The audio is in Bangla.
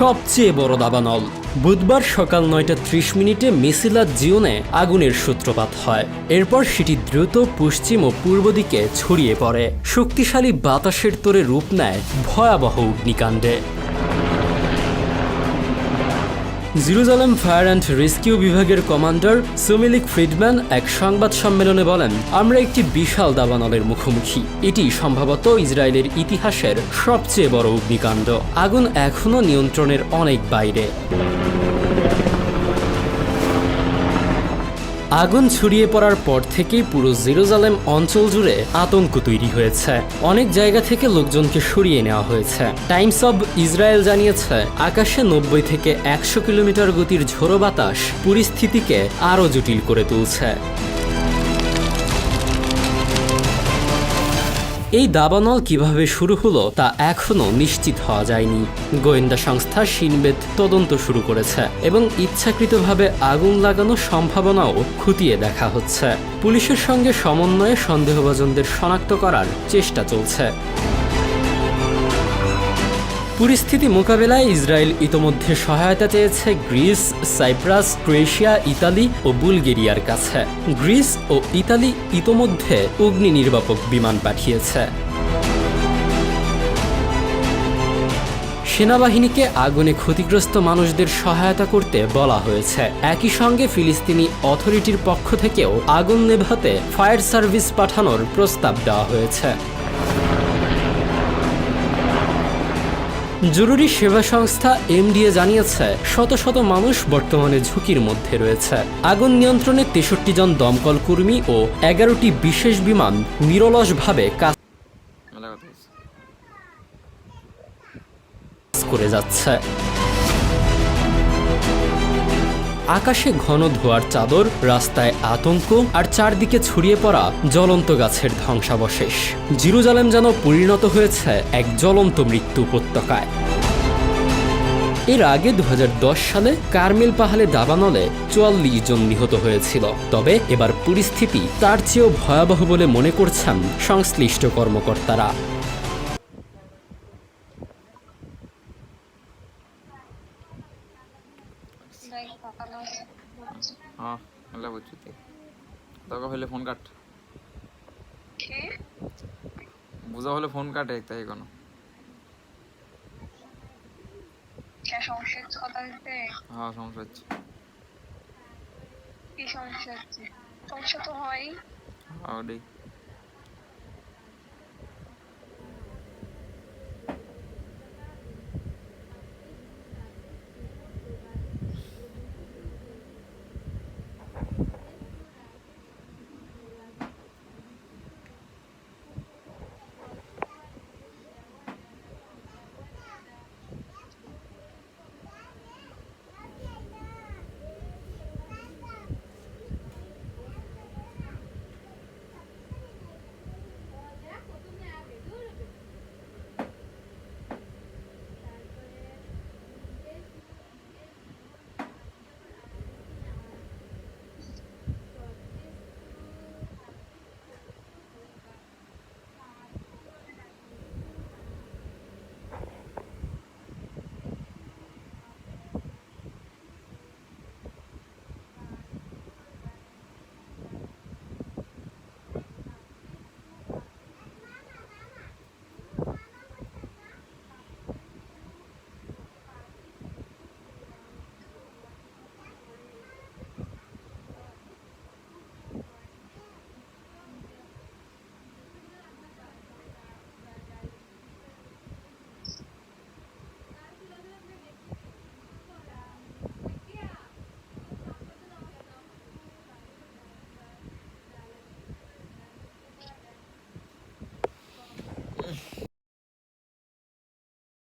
সবচেয়ে বড় দাবানল। বুধবার সকাল নয়টা ত্রিশ মিনিটে মিসিলার জিওনে আগুনের সূত্রপাত হয়। এরপর সেটি দ্রুত পশ্চিম ও পূর্ব দিকে ছড়িয়ে পড়ে। শক্তিশালী বাতাসের তোরে রূপ নেয় ভয়াবহ অগ্নিকাণ্ডে। জেরুজালেম ফায়ার অ্যান্ড রেস্কিউ বিভাগের কমান্ডার সুমিলিক ফ্রিডম্যান এক সংবাদ সম্মেলনে বলেন, আমরা একটি বিশাল দাবানলের মুখোমুখি। এটি সম্ভবত ইসরায়েলের ইতিহাসের সবচেয়ে বড় অগ্নিকাণ্ড। আগুন এখনও নিয়ন্ত্রণের অনেক বাইরে। আগুন ছড়িয়ে পড়ার পর থেকেই পুরো জেরুজালেম অঞ্চল জুড়ে আতঙ্ক তৈরি হয়েছে। অনেক জায়গা থেকে লোকজনকে সরিয়ে নেওয়া হয়েছে। টাইমস অব ইসরায়েল জানিয়েছে, আকাশে নব্বই থেকে একশো কিলোমিটার গতির ঝোড়ো বাতাস পরিস্থিতিকে আরও জটিল করে তুলছে। এই দাবানল কীভাবে শুরু হলো তা এখনও নিশ্চিত হওয়া যায়নি। গোয়েন্দা সংস্থা সিনবেদ তদন্ত শুরু করেছে এবং ইচ্ছাকৃতভাবে আগুন লাগানোর সম্ভাবনাও খুঁটিয়ে দেখা হচ্ছে। পুলিশের সঙ্গে সমন্বয়ে সন্দেহভাজনদের শনাক্ত করার চেষ্টা চলছে। পরিস্থিতি মোকাবেলায় ইসরায়েল ইতোমধ্যে সহায়তা চেয়েছে গ্রিস, সাইপ্রাস, ক্রোয়েশিয়া, ইতালি ও বুলগেরিয়ার কাছে। গ্রিস ও ইতালি ইতোমধ্যে অগ্নি নির্বাপক বিমান পাঠিয়েছে। সেনাবাহিনীকে আগুনে ক্ষতিগ্রস্ত মানুষদের সহায়তা করতে বলা হয়েছে। একই সঙ্গে ফিলিস্তিনি অথরিটির পক্ষ থেকেও আগুন নেভাতে ফায়ার সার্ভিস পাঠানোর প্রস্তাব দেওয়া হয়েছে। জরুরি সেবা সংস্থা এমডিএ জানিয়েছে, শত শত মানুষ বর্তমানে ঝুঁকির মধ্যে রয়েছে। আগুন নিয়ন্ত্রণে তেষট্টি জন দমকল কর্মী ও এগারোটি বিশেষ বিমান নিরলসভাবে কাজ করে যাচ্ছে। আকাশে ঘন ধোয়ার চাদর, রাস্তায় আতঙ্ক আর চারদিকে ছড়িয়ে পড়া জ্বলন্ত গাছের ধ্বংসাবশেষ। জিরুজালেম যেন পরিণত হয়েছে এক জ্বলন্ত মৃত্যু উপত্যকায়। এর আগে দু হাজার দশ সালে কার্মেল পাহাড়ে দাবানলে চুয়াল্লিশ জন নিহত হয়েছিল। তবে এবার পরিস্থিতি তার চেয়েও ভয়াবহ বলে মনে করছেন সংশ্লিষ্ট কর্মকর্তারা। মেলা বুঝছি তুই তোকে হলে ফোন কাট। বুঝা হলে ফোন কাটে তাই কোনো। হ্যাঁ সমস্যা হচ্ছে। কি সমস্যা হচ্ছে? সমস্যা তো হয়। হ্যাঁ